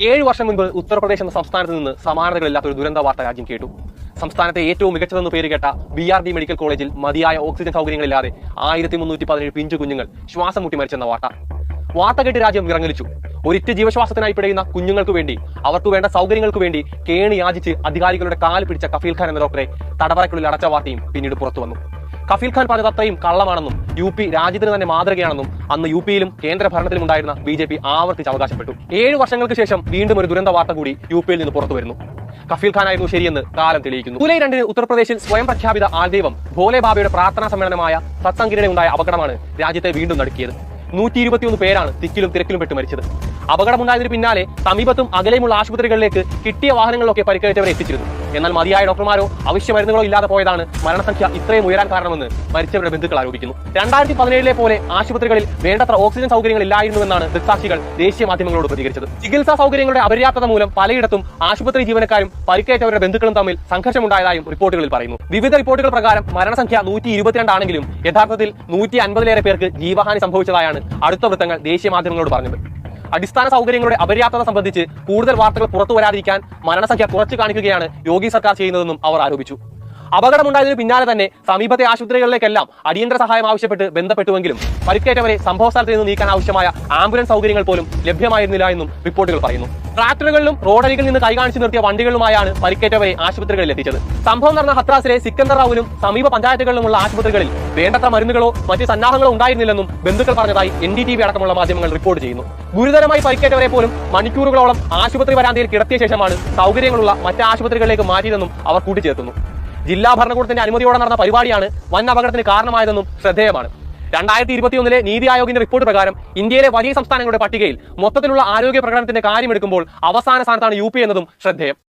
ഏഴ് വർഷം മുൻപ് ഉത്തർപ്രദേശ് എന്ന സംസ്ഥാനത്ത് നിന്ന് സമാനതകളില്ലാത്ത ഒരു ദുരന്ത വാർത്ത രാജ്യം കേട്ടു. സംസ്ഥാനത്തെ ഏറ്റവും മികച്ചതെന്ന് പേര് കേട്ട ബി ആർ ഡി മെഡിക്കൽ കോളേജിൽ മതിയായ ഓക്സിജൻ സൗകര്യങ്ങളില്ലാതെ ആയിരത്തി മുന്നൂറ്റി പതിനേഴ് പിഞ്ചു കുഞ്ഞുങ്ങൾ ശ്വാസം മുട്ടി മരിച്ചെന്ന വാർത്ത. വാർത്ത കേട്ട് രാജ്യം വിറങ്ങലിച്ചു. ഒരിറ്റ ജീവശ്വാസത്തിനായി പിടയുന്ന കുഞ്ഞുങ്ങൾക്ക് വേണ്ടി അവർക്ക് വേണ്ട സൗകര്യങ്ങൾക്ക് വേണ്ടി കേണി യാചിച്ച് അധികാരികളുടെ കാൽ പിടിച്ച കഫീൽ ഖാൻ എന്ന ഡോക്ടറെ തടവറയ്ക്കുള്ളിൽ അടച്ച വാർത്തയും പിന്നീട് പുറത്തു വന്നു കഫീൽ ഖാൻ അത്രയും കള്ളമാണെന്നും യു പി രാജ്യത്തിന് തന്നെ മാതൃകയാണെന്നും അന്ന് യു പിയിലും കേന്ദ്ര ഭരണത്തിലും ഉണ്ടായിരുന്ന ബി ജെ പി ആവർത്തിച്ച് അവകാശപ്പെട്ടു. ഏഴ് വർഷങ്ങൾക്ക് ശേഷം വീണ്ടും ഒരു ദുരന്ത വാർത്ത കൂടി യു പിയിൽ നിന്ന് പുറത്തു വരുന്നു. കഫീൽ ഖാൻ ആയിരുന്നു ശരിയെന്ന് കാലം തെളിയിക്കുന്നു. ജൂലൈ രണ്ടിന് ഉത്തർപ്രദേശിൽ സ്വയം പ്രഖ്യാപിത ആൾദൈവം ഭോലെ ബാബയുടെ പ്രാർത്ഥനാ സമ്മേളനമായ സത്സംഗിനിടെ ഉണ്ടായ അപകടമാണ് രാജ്യത്തെ വീണ്ടും നടക്കിയത്. നൂറ്റി ഇരുപത്തിയൊന്ന് പേരാണ് തിക്കിലും തിരക്കിലും പെട്ട് മരിച്ചത്. അപകടമുണ്ടായതിന് പിന്നാലെ സമീപത്തും അകലെയുമുള്ള ആശുപത്രികളിലേക്ക് കിട്ടിയ വാഹനങ്ങളിലൊക്കെ പരിക്കേറ്റവരെ എത്തിച്ചിരുന്നു. എന്നാൽ മതിയായ ഡോക്ടർമാരോ അവശ്യ മരുന്നുകളോ ഇല്ലാതെ പോയതാണ് മരണസംഖ്യ ഇത്രയും ഉയരാൻ കാരണമെന്ന് മരിച്ചവരുടെ ബന്ധുക്കൾ ആരോപിക്കുന്നു. രണ്ടായിരത്തി പതിനേഴിലെ പോലെ ആശുപത്രികളിൽ വേണ്ടത്ര ഓക്സിജൻ സൗകര്യങ്ങൾ ഇല്ലായിരുന്നുവെന്നാണ് ദൃക്സാക്ഷികൾ ദേശീയ മാധ്യമങ്ങളോട് പ്രതികരിച്ചത്. ചികിത്സാ സൗകര്യങ്ങളുടെ അപര്യാപ്തത മൂലം പലയിടത്തും ആശുപത്രി ജീവനക്കാരും പരിക്കേറ്റവരുടെ ബന്ധുക്കളും തമ്മിൽ സംഘർഷമുണ്ടായതായും റിപ്പോർട്ടുകളിൽ പറയുന്നു. വിവിധ റിപ്പോർട്ടുകൾ പ്രകാരം മരണസംഖ്യ നൂറ്റി ഇരുപത്തിരണ്ടാണെങ്കിലും യഥാർത്ഥത്തിൽ നൂറ്റി അൻപതിലേറെ പേർക്ക് ജീവഹാനി സംഭവിച്ചതായാണ് അടുത്ത വൃത്തങ്ങൾ ദേശീയ മാധ്യമങ്ങളോട് പറഞ്ഞത്. അടിസ്ഥാന സൗകര്യങ്ങളുടെ അപര്യാപ്തത സംബന്ധിച്ച് കൂടുതൽ വാർത്തകൾ പുറത്തു വരാതിരിക്കാൻ മരണസംഖ്യ കുറച്ചു കാണിക്കുകയാണ് യോഗി സർക്കാർ ചെയ്യുന്നതെന്നും അവർ ആരോപിച്ചു. അപകടമുണ്ടായതിനു പിന്നാലെ തന്നെ സമീപത്തെ ആശുപത്രികളിലേക്കെല്ലാം അടിയന്തര സഹായം ആവശ്യപ്പെട്ട് ബന്ധപ്പെട്ടുവെങ്കിലും പരിക്കേറ്റവരെ സംഭവ സ്ഥലത്ത് നിന്ന് നീക്കാൻ ആവശ്യമായ ആംബുലൻസ് സൗകര്യങ്ങൾ പോലും ലഭ്യമായിരുന്നില്ല എന്നും റിപ്പോർട്ടുകൾ പറയുന്നു. ട്രാക്ടറുകളിലും റോഡരികിൽ നിന്ന് കൈകാണിച്ചു നിർത്തിയ വണ്ടികളുമായാണ് പരിക്കേറ്റവരെ ആശുപത്രികളിൽ എത്തിച്ചത്. സംഭവം നടന്ന ഹത്രാസിലെ സിക്കന്ദർ റാവുലും സമീപ പഞ്ചായത്തുകളിലുമുള്ള ആശുപത്രികളിൽ വേണ്ടത്ര മരുന്നുകളോ മറ്റ് സന്നാഹങ്ങളോ ഉണ്ടായിരുന്നില്ലെന്നും ബന്ധുക്കൾ പറഞ്ഞതായി എൻ ഡി ടി വി അടക്കമുള്ള മാധ്യമങ്ങൾ റിപ്പോർട്ട് ചെയ്യുന്നു. ഗുരുതരമായി പരിക്കേറ്റവരെ പോലും മണിക്കൂറുകളോളം ആശുപത്രി വരാന്തയിൽ കിടത്തിയ ശേഷമാണ് സൗകര്യങ്ങളുള്ള മറ്റ് ആശുപത്രികളിലേക്ക് മാറ്റിയതെന്നും അവർ കൂട്ടിച്ചേർക്കുന്നു. ജില്ലാ ഭരണകൂടത്തിന്റെ അനുമതിയോടെ നടന്ന പരിപാടിയാണ് വൻ അപകടത്തിന് കാരണമായതെന്നും ശ്രദ്ധേയമാണ്. രണ്ടായിരത്തി ഇരുപത്തിയൊന്നിലെ നീതി ആയോഗിന്റെ റിപ്പോർട്ട് പ്രകാരം ഇന്ത്യയിലെ വലിയ സംസ്ഥാനങ്ങളുടെ പട്ടികയിൽ മൊത്തത്തിലുള്ള ആരോഗ്യ പ്രകടനത്തിന്റെ കാര്യമെടുക്കുമ്പോൾ അവസാന സ്ഥാനത്താണ് യു എന്നതും ശ്രദ്ധേയം.